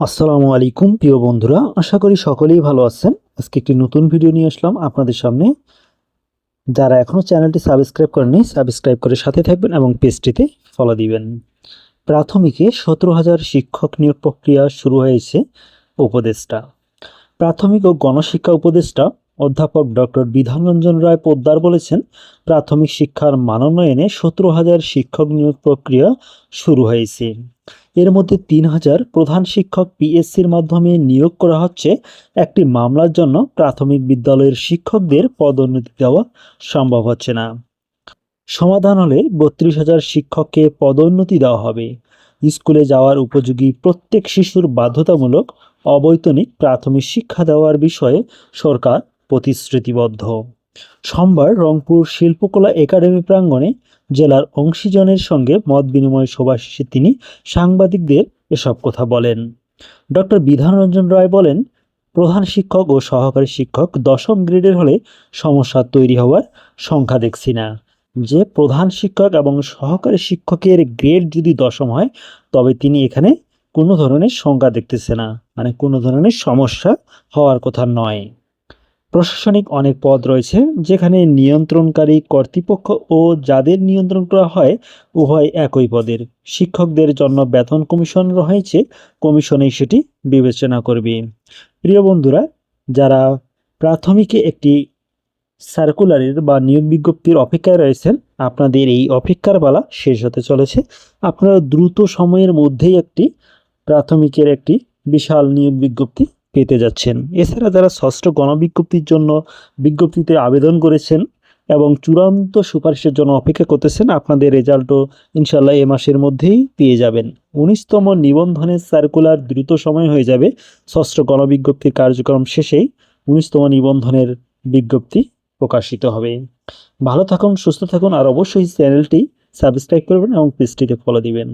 আসসালামু আলাইকুম, প্রিয় বন্ধুরা। আশা করি সকলেই ভালো আছেন। আজকে একটি নতুন ভিডিও নিয়ে আসলাম আপনাদের সামনে। যারা এখনও চ্যানেলটি সাবস্ক্রাইব করেননি, সাবস্ক্রাইব করে সাথে থাকবেন এবং পেজটিতে ফলো দিবেন। প্রাথমিকে সতেরো হাজার শিক্ষক নিয়োগ প্রক্রিয়া শুরু হয়েছে উপদেষ্টা। প্রাথমিক ও গণশিক্ষা উপদেষ্টা অধ্যাপক ডক্টর বিধানরঞ্জন রায় পোদ্দার বলেছেন, প্রাথমিক শিক্ষার মানোন্নয়নে সতেরো হাজার শিক্ষক নিয়োগ প্রক্রিয়া শুরু হয়েছে। এর মধ্যে তিন হাজার প্রধান শিক্ষক পিএসসির মাধ্যমে নিয়োগ করা হচ্ছে। একটি মামলার জন্য প্রাথমিক বিদ্যালয়ের শিক্ষকদের পদোন্নতি দেওয়া সম্ভব হচ্ছে না। সমাধান হলে বত্রিশ হাজার শিক্ষককে পদোন্নতি দেওয়া হবে। স্কুলে যাওয়ার উপযোগী প্রত্যেক শিশুর বাধ্যতামূলক অবৈতনিক প্রাথমিক শিক্ষা দেওয়ার বিষয়ে সরকার প্রতিশ্রুতিবদ্ধ। সোমবার রংপুর শিল্পকলা একাডেমি প্রাঙ্গণে জেলার অংশীজনের সঙ্গে মত বিনিময় সভা শেষে তিনি সাংবাদিকদের এসব কথা বলেন। ডক্টর বিধানরঞ্জন রায় বলেন, প্রধান শিক্ষক ও সহকারী শিক্ষক দশম গ্রেডের হলে সমস্যা তৈরি হওয়ার সংখ্যা দেখছি না। যে প্রধান শিক্ষক এবং সহকারী শিক্ষকের গ্রেড যদি দশম হয়, তবে তিনি এখানে কোনো ধরনের সংখ্যা দেখতেছে না। মানে কোনো ধরনের সমস্যা হওয়ার কথা নয়। প্রশাসনিক অনেক পদ রয়েছে যেখানে নিয়ন্ত্রণকারী কর্তৃপক্ষ ও যাদের নিয়ন্ত্রণ করা হয়, উভয় একই পদের। শিক্ষকদের জন্য বেতন কমিশন রয়েছে, কমিশনেই সেটি বিবেচনা করবে। প্রিয় বন্ধুরা, যারা প্রাথমিকে একটি সার্কুলারের বা নিয়োগ বিজ্ঞপ্তির অপেক্ষায় রয়েছেন, আপনাদের এই অপেক্ষার বেলা শেষ হতে চলেছে। আপনারা দ্রুত সময়ের মধ্যেই একটি প্রাথমিকের একটি বিশাল নিয়োগ বিজ্ঞপ্তি পেতে যাচ্ছেন। এছাড়া যারা ষষ্ঠ গণবিজ্ঞপ্তির জন্য বিজ্ঞপ্তিতে আবেদন করেছেন এবং চূড়ান্ত সুপারিশের জন্য অপেক্ষা করতেছেন, আপনাদের রেজাল্টও ইনশাল্লাহ এ মাসের মধ্যেই পেয়ে যাবেন। উনিশতম নিবন্ধনের সার্কুলার দ্রুত সময় হয়ে যাবে। ষষ্ঠ গণবিজ্ঞপ্তির কার্যক্রম শেষেই উনিশতম নিবন্ধনের বিজ্ঞপ্তি প্রকাশিত হবে। ভালো থাকুন, সুস্থ থাকুন, আর অবশ্যই চ্যানেলটি সাবস্ক্রাইব করবেন এবং পেজটিতে ফলো দিবেন।